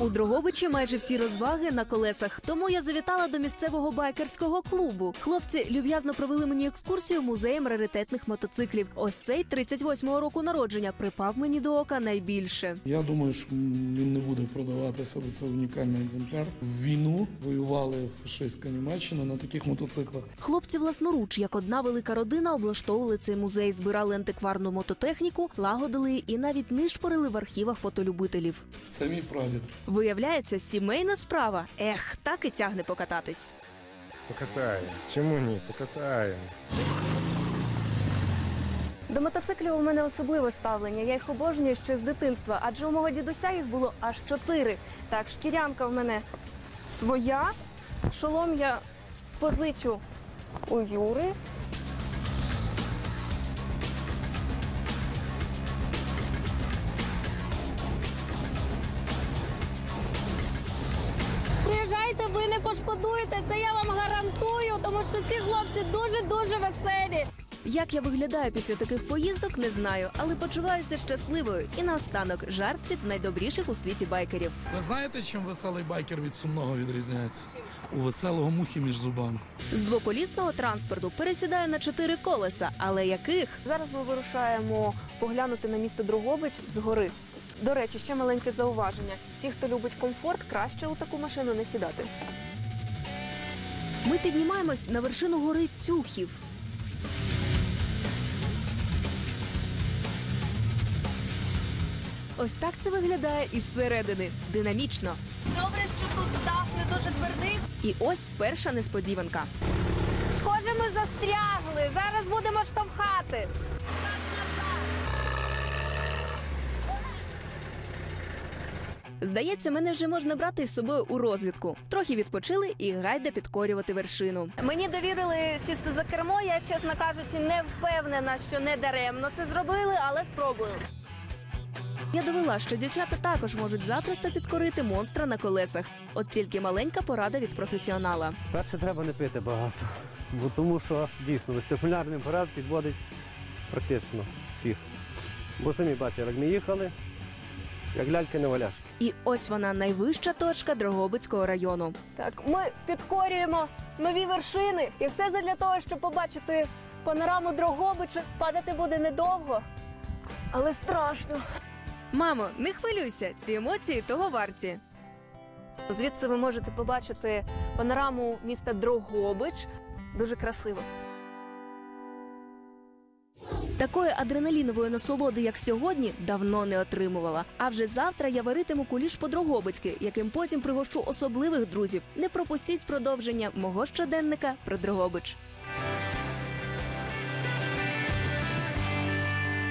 У Дрогобичі майже всі розваги на колесах. Тому я завітала до місцевого байкерського клубу. Хлопці люб'язно провели мені екскурсію музеєм раритетних мотоциклів. Ось цей 38-го року народження припав мені до ока найбільше. Я думаю, що він не буде продаватися, бо це унікальний екземпляр. В війну воювали фашистська Німеччина на таких мотоциклах. Хлопці власноруч, як одна велика родина, облаштовували цей музей, збирали антикварну мототехніку, лагодили і навіть нишпорили в архівах фотолюбителів. Мій прадід. Виявляється, сімейна справа. Ех, так і тягне покататись. Покатаємо. Чому ні? Покатаємо. До мотоциклів у мене особливе ставлення. Я їх обожнюю ще з дитинства, адже у мого дідуся їх було аж чотири. Так, шкірянка в мене своя, шолом я позичу у Юри. Ви не пошкодуєте. Це я вам гарантую, тому що ці хлопці дуже дуже веселі. Як я виглядаю після таких поїздок, не знаю, але почуваюся щасливою. І наостанок жарт від найдобріших у світі байкерів. Ви знаєте, чим веселий байкер від сумного відрізняється? У веселого мухи між зубами. З двоколісного транспорту пересідаю на чотири колеса, але яких? Зараз ми вирушаємо поглянути на місто Дрогобич згори. До речі, ще маленьке зауваження: ті, хто любить комфорт, краще у таку машину не сідати. Ми піднімаємось на вершину гори Цюхів. Ось так це виглядає із середини. Динамічно. Добре, що тут дах не дуже твердий. І ось перша несподіванка. Схоже, ми застрягли. Зараз будемо штовхати. Здається, мене вже можна брати із собою у розвідку. Трохи відпочили і гайда підкорювати вершину. Мені довірили сісти за кермо. Я, чесно кажучи, не впевнена, що не даремно це зробили, але спробую. Я довела, що дівчата також можуть запросто підкорити монстра на колесах. От тільки маленька порада від професіонала. Перше треба не пити багато, бо тому що дійсно вестибулярний апарат підводить практично всіх. Бо самі бачили, як ми їхали, як ляльки на валяшки. І ось вона найвища точка Дрогобицького району. Так, ми підкорюємо нові вершини, і все задля того, щоб побачити панораму Дрогобича. Падати буде недовго, але страшно. Мамо, не хвилюйся, ці емоції того варті. Звідси ви можете побачити панораму міста Дрогобич. Дуже красиво. Такої адреналінової насолоди, як сьогодні, давно не отримувала. А вже завтра я варитиму куліш по-дрогобицьки, яким потім пригощу особливих друзів. Не пропустіть продовження мого щоденника про Дрогобич.